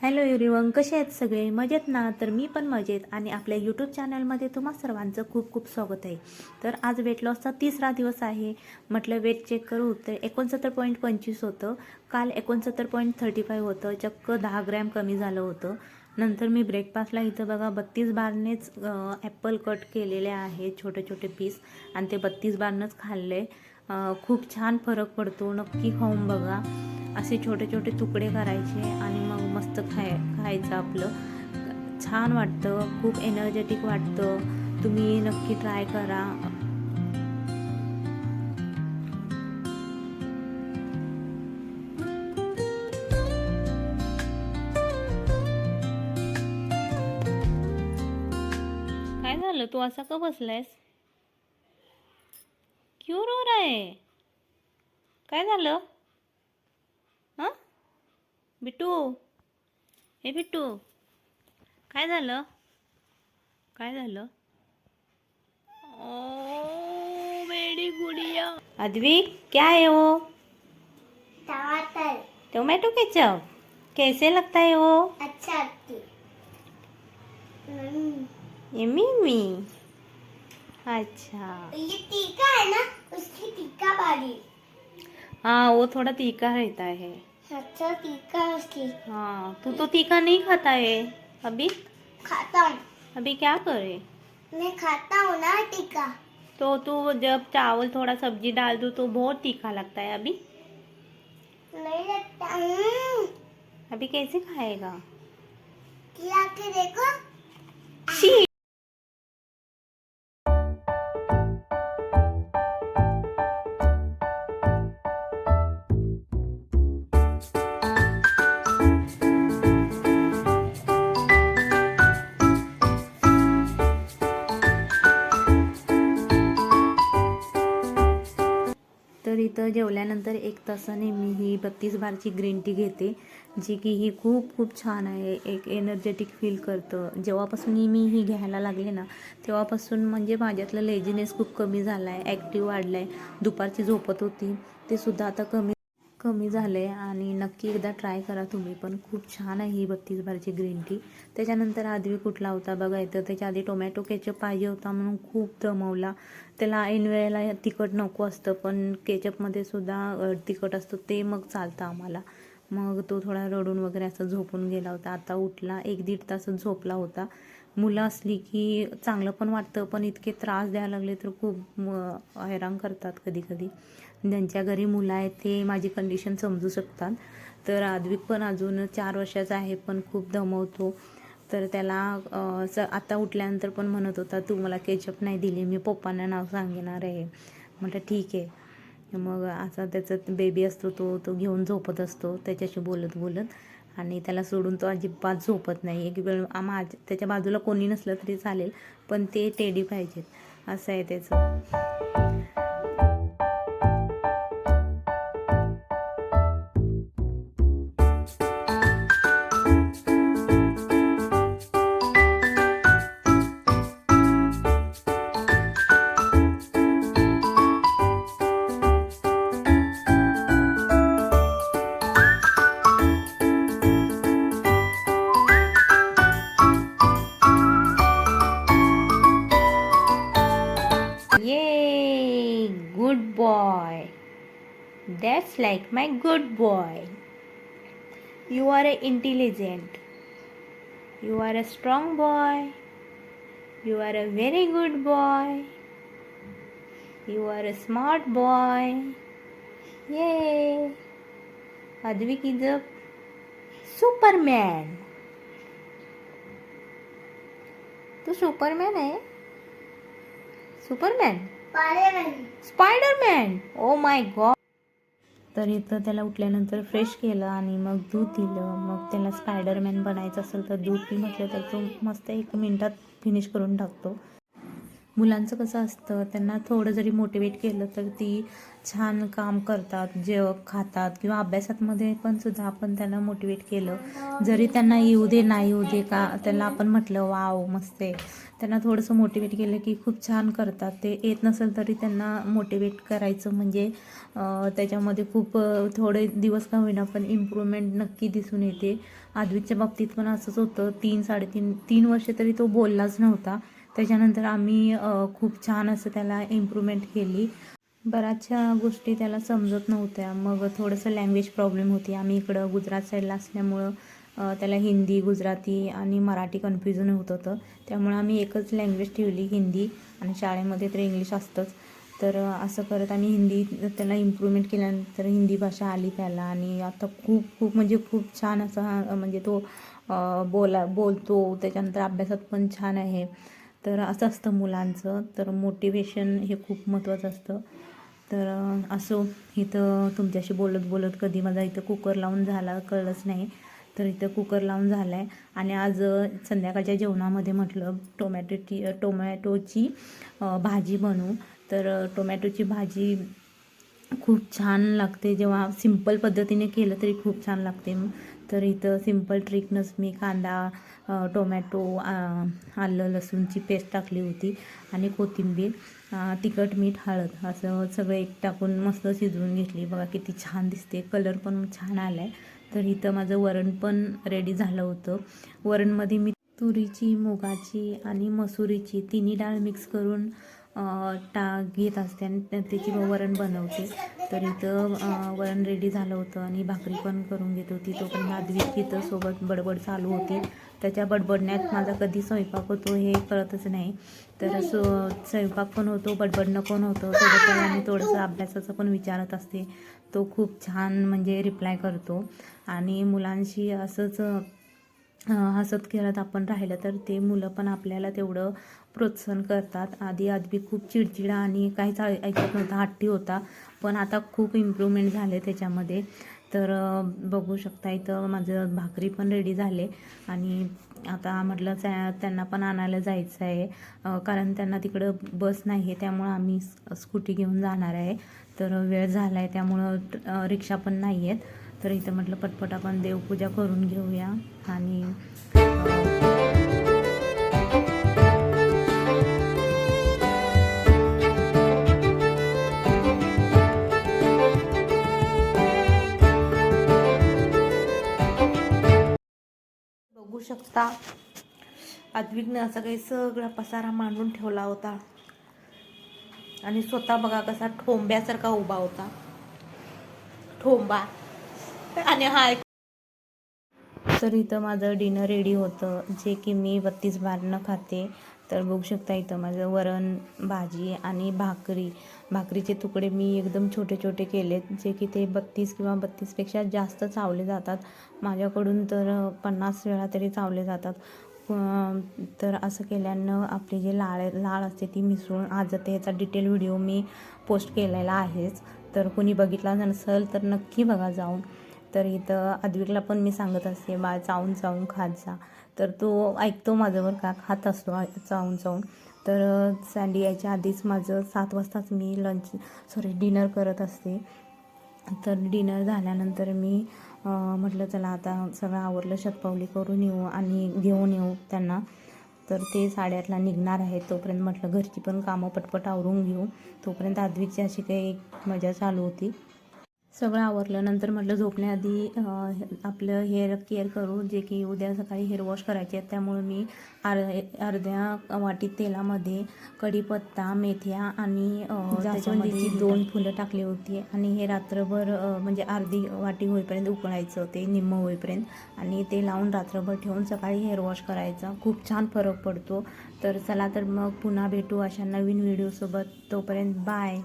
Hello everyone कसे आहेत सगळे? मजेत ना? तर मी पण मजेत आणि आपल्या यूट्यूब चॅनलमध्ये तुम्हा सर्वांचं खूप खूप स्वागत आहे. तर आज वेट लॉसचा तिसरा दिवस आहे. म्हटलं वेट चेक करू तर एकोणसत्तर पॉईंट पंचवीस होतं. काल एकोणसत्तर पॉईंट थर्टी फाईव्ह होतं. चक्क दहा ग्रॅम कमी झालं होतं. नंतर मी ब्रेकफास्टला इथं बघा बत्तीस बारनेच ॲपल कट केलेले आहेत छोटे छोटे पीस आणि ते बत्तीस बारनंच खाल्ले. खूप छान फरक पडतो. नक्की खाऊन बघा. असे छोटे छोटे तुकडे करायचे आणि मग मस्त खाय खायचं आपलं. छान वाटतं खूप एनर्जेटिक वाटतं. तुम्ही नक्की ट्राय करा. काय झालं? तू असा का बसलायस? क्यू रो आहे काय झालं? हां? बिटू हे बिट्टू काय झालं? काय झालं? ओ बेडी गुडिया. अद्वी क्या है? वो टमाटर. टोमेटो केचप कैसे लगता है वो अच्छा लगती हम्म, अच्छा. ये टीका है ना उसकी टीका वाली हाँ वो थोड़ा तीखा रहता है। अच्छा टीका उसकी। हाँ तू तो तीखा नहीं खाता है अभी? खाता हूँ। अभी क्या करे मैं खाता हूँ ना टीका तो तू जब चावल थोड़ा सब्ज़ी डाल दो तो बहुत तीखा लगता है अभी? नहीं लगता अभी कैसे खाएगा? खिला के देखो। तर इथं जेवल्यानंतर एक तासाने मी ही बत्तीस बारची ग्रीन टी घेते जी की ही खूप खूप छान आहे. एक एनर्जेटिक फील करतं. जेव्हापासून मी ही घ्यायला लागले ना तेव्हापासून म्हणजे माझ्यातलं लेझीनेस खूप कमी झाला आहे ॲक्टिव्ह वाढला आहे दुपारची झोपत होती ते सुद्धा आता कमी कमी झालं आहे आणि नक्की एकदा ट्राय करा तुम्ही पण. खूप छान आहे ही बत्तीस बारची ग्रीन टी त्याच्यानंतर आदवी कुठला होता बघायचं त्याच्या आधी टोमॅटो केचप पाहिजे होता म्हणून खूप दमवला. त्याला ऐन वेळेला तिखट नको असतं पण केचपमध्ये सुद्धा तिखट असतं ते मग चालतं आम्हाला. मग तो थोडा रडून वगैरे असं झोपून गेला होता. आता उठला एक दीड तासच झोपला होता. मुलं असली की चांगलं पण वाटतं पण इतके त्रास द्यायला लागले तर खूप म, हैराण करतात कधी कधी ज्यांच्या घरी मुलं आहेत ते माझी कंडिशन समजू शकतात. तर आद्विक पण अजून चार वर्षाचा आहे पण खूप दमवतो. तर त्याला स आता उठल्यानंतर पण म्हणत होता तू मला केचप नाही दिली मी पप्पांना नाव सांगणार आहे. म्हटलं ठीक आहे. मग असा त्याचा बेबी असतो तो तो घेऊन झोपत असतो त्याच्याशी बोलत बोलत आणि त्याला सोडून तो अजिबात झोपत नाही. एक वेळ माझ त्याच्या बाजूला कोणी नसलं तरी चालेल पण ते टेडी पाहिजेत. असं आहे त्याचं. That's like my good boy. You are a intelligent. You are a strong boy. You are a very good boy. You are a smart boy. Yay! Advik is a Superman. Tu Superman आहे Superman पाले Spiderman O my god तर इथं त्याला उठल्यानंतर fresh केलं आणि मग दूध दिलं. मग त्याला स्पायडरमॅन बनायचं असेल तर दूध पी म्हटलं तर तो मस्त एक मिनटात फिनिश करून टाकतो. मुलांचं कसं असतं त्यांना थोडं जरी मोटिवेट केलं तर ती छान काम करतात जेव खातात किंवा अभ्यासातमध्ये पण सुद्धा आपण त्यांना मोटिवेट केलं. जरी त्यांना येऊ दे नाही येऊ दे का त्यांना आपण म्हटलं वाव मस्त आहे. त्यांना थोडंसं मोटिवेट केलं की खूप छान करतात. ते येत नसेल तरी त्यांना मोटिवेट करायचं म्हणजे त्याच्यामध्ये खूप थोडे दिवस का होईना पण इम्प्रूव्हमेंट नक्की दिसून येते. आदवीच्या बाबतीत पण असंच होतं. तीन साडेतीन तीन वर्ष तरी तो बोललाच नव्हता. त्याच्यानंतर आम्ही खूप छान असं त्याला इम्प्रूव्हमेंट केली. बऱ्याचशा गोष्टी त्याला समजत नव्हत्या. मग थोडंसं लँग्वेज प्रॉब्लेम होती. आम्ही इकडं गुजरात साईडला असल्यामुळं त्याला हिंदी गुजराती आणि मराठी कन्फ्युजन होत होतं. त्यामुळं आम्ही एकच लँग्वेज ठेवली हिंदी. आणि शाळेमध्ये तर इंग्लिश असतंच. तर असं करत आम्ही हिंदी त्याला इम्प्रूव्हमेंट केल्यानंतर हिंदी भाषा आली त्याला. आणि आता खूप खूप म्हणजे खूप छान असा म्हणजे तो बोला बोलतो. त्याच्यानंतर अभ्यासात पण छान आहे. तर असं असतं मुलांचं. तर मोटिवेशन हे खूप महत्त्वाचं असतं. तर असो इथं तुमच्याशी बोलत बोलत कधी माझा इथं कुकर लावून झाला कळलंच नाही. तर इथं कुकर लावून झाला आहे आणि आज संध्याकाळच्या जेवणामध्ये म्हटलं टोमॅटोची टोमॅटोची भाजी बनवू. तर टोमॅटोची भाजी खूप छान लागते. जेव्हा सिंपल पद्धतीने केलं तरी खूप छान लागते. तर इथं सिंपल ट्रिकनंच मी कांदा टोमॅटो आलं लसूणची पेस्ट टाकली होती आणि कोथिंबीर तिखट मीठ हळद असं सगळं एक टाकून मस्त शिजवून घेतली. बघा किती छान दिसते. कलर पण छान आला आहे तर इथं माझं वरण पण रेडी झालं होतं. वरणमध्ये मी तुरीची मुगाची आणि मसुरीची तिन्ही डाळ मिक्स करून टाक टा घेत असते आणि त्याची मग वरण बनवते. तर इथं वरण रेडी झालं होतं आणि भाकरी पण करून घेत होती. तो पण माधवी तिथं सोबत बडबड चालू होती. त्याच्या बडबडण्यात माझा कधी स्वयंपाक होतो हे कळतच नाही. तर सो स्वयंपाक पण होतो बडबडणं पण होतं. सोबत त्याला मी थोडंसं अभ्यासाचं पण विचारत असते. तो खूप छान म्हणजे रिप्लाय करतो. आणि मुलांशी असंच हसत खेळत आपण राहिलं तर ते मुलं पण आपल्याला तेवढं प्रोत्साहन करतात. आधी आधी खूप चिडचिडा आणि काहीच ऐकत नव्हता हट्टी होता. पण आता खूप इम्प्रूव्हमेंट झाले त्याच्यामध्ये. तर बघू शकता इथं माझं भाकरी पण रेडी झाले. आणि आता म्हटलं त्या- त्यांना पण आणायला जायचं आहे. कारण त्यांना तिकडं बस नाही आहे त्यामुळं आम्ही स्कूटी घेऊन जाणार आहे. तर वेळ झाला आहे त्यामुळं रिक्षा पण नाही आहेत तर इथं म्हटलं पटपट आपण देवपूजा करून घेऊया. आणि बघू शकता. आद्विकनं असा काही सगळा पसारा मांडून ठेवला होता. आणि स्वतः बघा कसा ठोंब्यासारखा उभा होता. ठोंबा. आणि हा तर इथं माझं डिनर रेडी होतं. जे की मी बत्तीस बारनं खाते. तर बघू शकता इथं माझं वरण भाजी आणि भाकरी. भाकरीचे तुकडे मी एकदम छोटे छोटे केलेत जे की ते बत्तीस किंवा बत्तीसपेक्षा जास्त चावले जातात. माझ्याकडून तर पन्नास वेळा तरी चावले जातात. तर असं केल्यानं आपली जे लाळ लाळ असते ती मिसळून आज त्याचा डिटेल व्हिडिओ मी पोस्ट केलेला आहेच. तर कोणी बघितला नसेल तर नक्की बघा जाऊन. तर इथं अद्विकला पण मी सांगत असते बा चावून जाऊन खात जा. तर तो ऐकतो माझं बरं का? खात असतो चावून चावून. तर सँडी यायच्या आधीच माझं सात वाजताच मी लंच सॉरी डिनर करत असते. तर डिनर झाल्यानंतर मी म्हटलं चला आता सगळं आवरलं शतपावली करून येऊ आणि घेऊन येऊ त्यांना. तर ते साडेआठला निघणार आहे तोपर्यंत म्हटलं घरची पण कामं पटपट आवरून घेऊ. तोपर्यंत आद्विकची अशी काही मजा चालू होती. सगळं आवरलं. नंतर म्हटलं झोपण्याआधी आपलं हेअर केअर करू जे की उद्या सकाळी हेअर वॉश करायचे आहेत. त्यामुळे मी आर अर्ध्या वाटीत तेलामध्ये कढीपत्ता मेथ्या आणि जास्वंदीची दोन फुलं टाकली होती आणि हे रात्रभर म्हणजे अर्धी वाटी होईपर्यंत उकळायचं ते निम्म होईपर्यंत. आणि ते लावून रात्रभर ठेवून सकाळी हेअर वॉश करायचा. खूप छान फरक पडतो. तर चला तर मग पुन्हा भेटू अशा नवीन व्हिडिओसोबत. तोपर्यंत बाय.